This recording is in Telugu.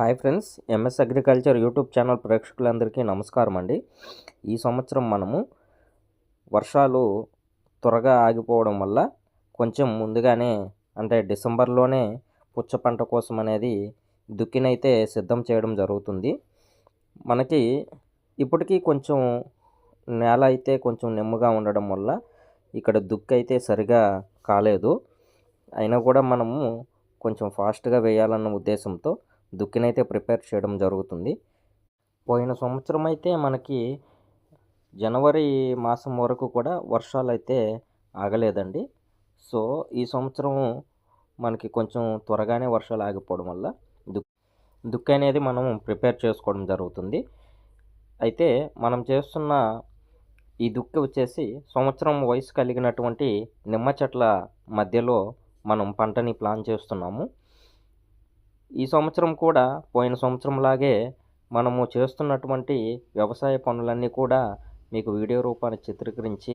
Hi friends MS agriculture YouTube channel ప్రేక్షకులందరికీ నమస్కారం అండి. ఈ సంవత్సరం మనము వర్షాలు త్వరగా ఆగిపోవడం వల్ల కొంచెం ముందుగానే అంటే డిసెంబర్లోనే పుచ్చ పంట కోసం అనేది దుక్కినైతే సిద్ధం చేయడం జరుగుతుంది. మనకి ఇప్పటికీ కొంచెం నేల అయితే కొంచెం నెమ్మగా ఉండడం వల్ల ఇక్కడ దుక్కి అయితే సరిగా కాలేదు. అయినా కూడా మనము కొంచెం ఫాస్ట్గా వేయాలన్న ఉద్దేశంతో దుక్కినైతే ప్రిపేర్ చేయడం జరుగుతుంది. పోయిన సంవత్సరం అయితే మనకి జనవరి మాసం వరకు కూడా వర్షాలు అయితే ఆగలేదండి. సో ఈ సంవత్సరం మనకి కొంచెం త్వరగానే వర్షాలు ఆగిపోవడం వల్ల దుక్ దుక్కి అనేది మనం ప్రిపేర్ చేసుకోవడం జరుగుతుంది. అయితే మనం చేస్తున్న ఈ దుక్కి వచ్చేసి సంవత్సరం వయసు కలిగినటువంటి నిమ్మ చెట్ల మధ్యలో మనం పంటని ప్లాన్ చేస్తున్నాము. ఈ సంవత్సరం కూడా పోయిన సంవత్సరంలాగే మనము చేస్తున్నటువంటి వ్యవసాయ పనులన్నీ కూడా మీకు వీడియో రూపాన్ని చిత్రీకరించి